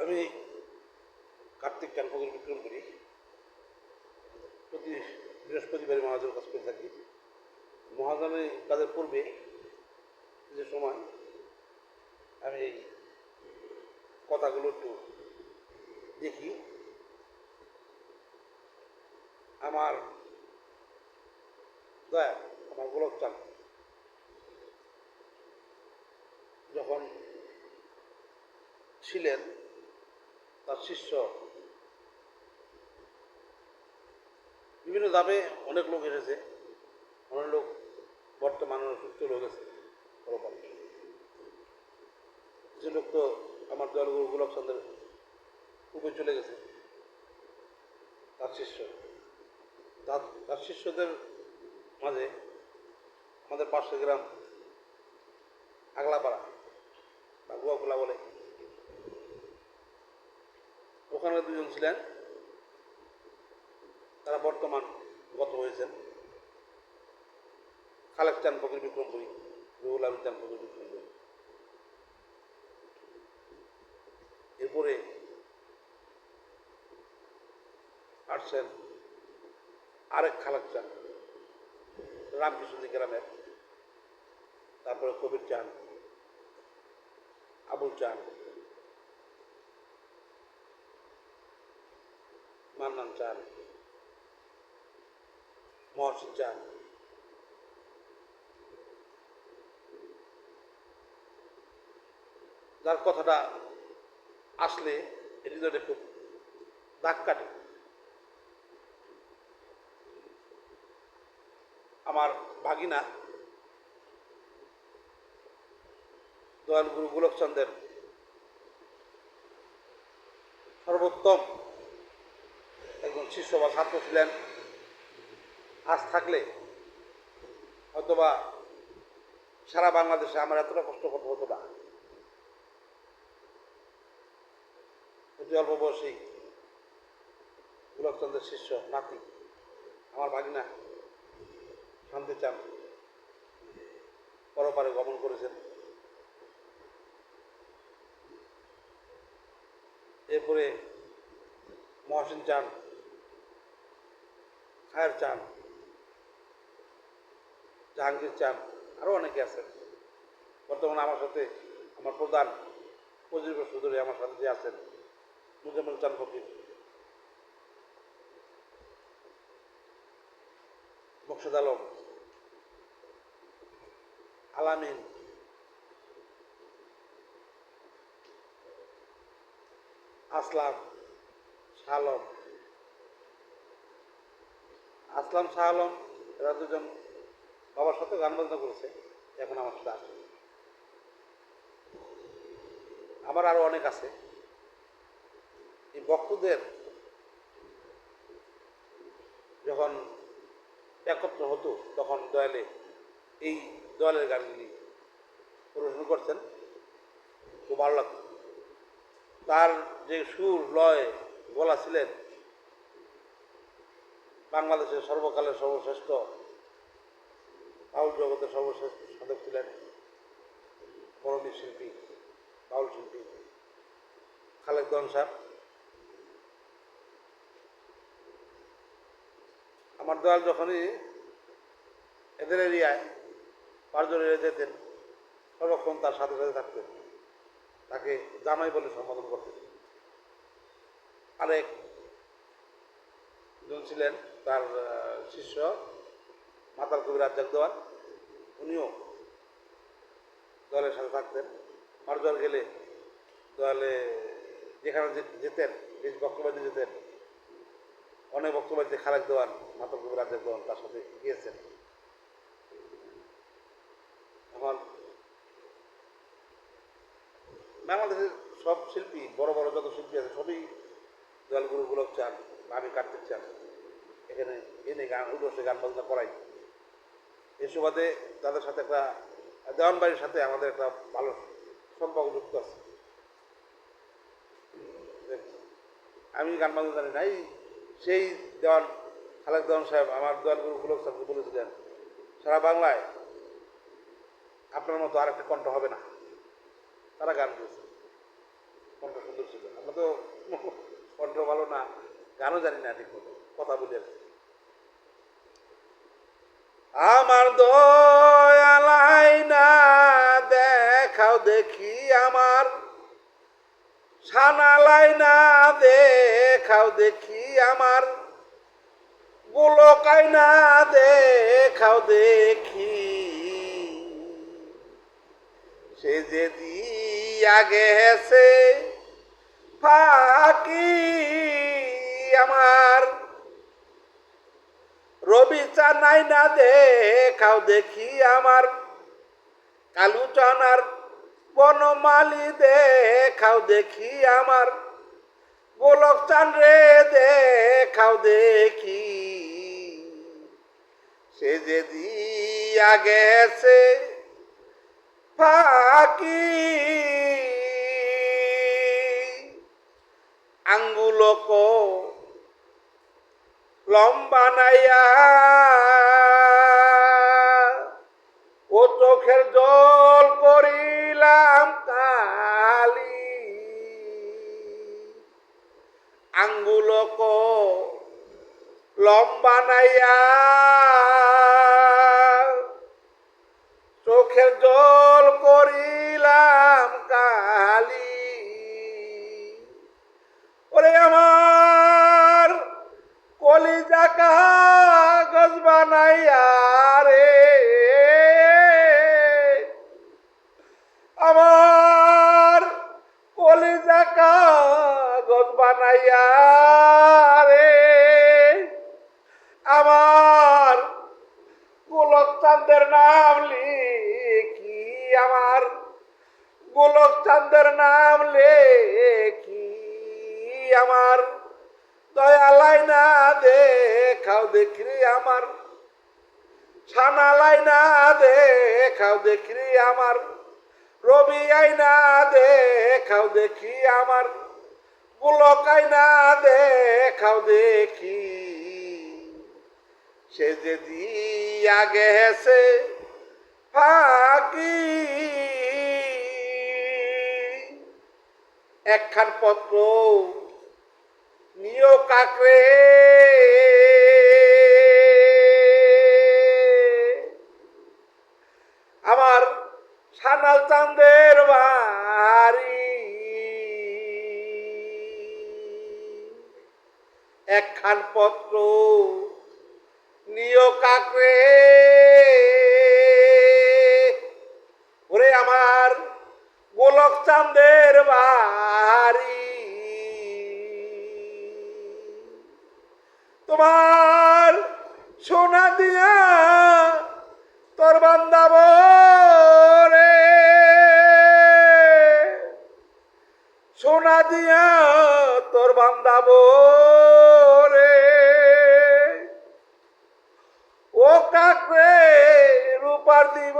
আমি কার্তিক চান ফকির বিক্রম করি। প্রতি বৃহস্পতিবারে মহাজনের কাজ করে থাকি। মহাজনের কাজের পূর্বে যে সময় আমি এই কথাগুলো একটু দেখি। আমার দয়া, আমার গোলক চান যখন ছিলেন তার শিষ্য। বিভিন্ন ধাপে অনেক লোক এসেছে। অনেক লোক বর্তমানে সুস্থ লোক পরপারে কিছু লোক তো আমার দলগুরু গোলক চন্দ্রের উপরে চলে গেছে, তার শিষ্য। তার তার শিষ্যদের মাঝে আমাদের পাশের গ্রাম, আগলাপাড়া, বা গুয়াখোলা বলে। ওখানে দুজন ছিলেন। তারা বর্তমান গত হয়েছেন। খালেক চান ফকির বিক্রমপুরী রুহুল আমিন চান ফকির বিক্রমপুরী এরপরে আসছেন আরেক খালেক চান রামকৃষ্ণ গ্রামের। তারপরে কবির চান আবুল চান মান্নান চান মহসিন চান যার কথাটা আসলে হৃদয়টা খুব দাগ কাটে। আমার ভাগিনা দয়াল গুরু গোলকচন্দ্রের সর্বোত্তম শিষ্য বা ছাত্র ছিলেন, আজ থাকলে হয়তোবা সারা বাংলাদেশে আমার এতটা কষ্ট করতে হতো না। অতি অল্প বয়সী গোলকচন্দ্রের শিষ্য, নাতি, আমার ভাগিনা শান্তি চান, পরপারে গমন করেছেন। এরপরে মহসিন চান খায়ের চান জাহাঙ্গীর চান আরও অনেকে আছেন বর্তমানে আমার সাথে আমার প্রধান পজিটিভ সুদরে আমার সাথে যে আছেন মুজামুল চান ফকির। মোকসেদ আলম, আলামিন। আসলাম শাহ আলম আসলাম শাহ আলম এরা দুজন বাবার সাথে গান বাজনা করেছে, এখন আমার সাথে আসে। আমার আরও অনেক আছে। এই বক্তদের যখন একত্র হতো, তখন দয়ালে এই দয়ালের গানগুলি পরিবেশন করতেন খুব ভালো লাগতো। তার যে সুর, লয়, গলা ছিলেন বাংলাদেশের সর্বকালের সর্বশ্রেষ্ঠ বাউল জগতের সর্বশ্রেষ্ঠ সাধক ছিলেন মরমী শিল্পী, বাউল শিল্পী খালেক দন সাহেব আমার দয়াল যখনই এদের এরিয়ায় পাঁচজন যেতেন, সর্বক্ষণ তার সাথে সাথে থাকতেন। তাকে জামাই বলে সম্বোধন করতেন। আরেক জন ছিলেন তার শিষ্য মাতাল কবির রাজ্জাক দেওয়ান উনিও দলের সাথে থাকতেন। হরদল গেলে দলে যেখানে যেতেন, বেশ বক্তব্যে যেতেন। অনেক বক্তব্যে খালেক দেওয়ান, মাতাল কবির রাজ্জাক দেওয়ান তার সাথে গিয়েছেন। এখন বাংলাদেশের সব শিল্পী, বড় বড় যত শিল্পী আছে, সবই দয়ালগুরু গোলক চান আমি কার্তিক চান। এখানে এনে গান উল্লসে গান বাজনা করাই। এ সুবাদে তাদের সাথে একটা দেওয়ানবাড়ির সাথে আমাদের একটা ভালো সম্পর্ক যুক্ত আছে। আমি গান বাজনা জানি নাই সেই দেওয়ান খালেক দেওয়ান সাহেব আমার দেওয়ান গুরু গোলক সাহেবকে বলেছিলেন, সারা বাংলায় আপনার মতো আরেকটা কণ্ঠ হবে না। তারা গান গেয়েছে কণ্ঠ সুন্দর ছিল। আমরা তো কণ্ঠ ভালো না, গানও জানি না ঠিক মতো, কথা বলি আর। আমার দয়ালাই না দেখাও দেখি আমার। সানালাই না দেখাও দেখি আমার। গোলকাই না দেখাও দেখি। সে যে দিয়া গেছে ফাঁকি আমার। চানাই না দেখাও দেখি আমার কালু চানার বনমালি দেখাও দেখি আমার গোলক চান রে দেখাও দেখি। সে যে দিয়া গেছে ফাঁকি। আঙ্গুলক লম্বা নাইয়া। ও চোখের জল করিলাম কালি। আঙ্গুলক লম্বা নাইয়া। গোলক চাঁদের নাম লেখি। আমার দয়ালাই না দেখাও দেখি আমার। ছানালাই না দেখাও দেখি আমার। রবি আইনা দেখাও দেখি আমার। গোলক আইনা দেখাও দেখি। সে যে দিয়া গেছে ফাঁকি একখান পত্র নিও কাকরে। আমার সানাল চান্দের বাড়ি। একখান পত্র নিও কাকরে। ওরে আমার গোলক চান্দের বাড়ি। তোমার সোনা দিয়া তোর বান্দাব রে সোনা দিয়া তোর বান্দাব রে ও কাকরে রূপার দিব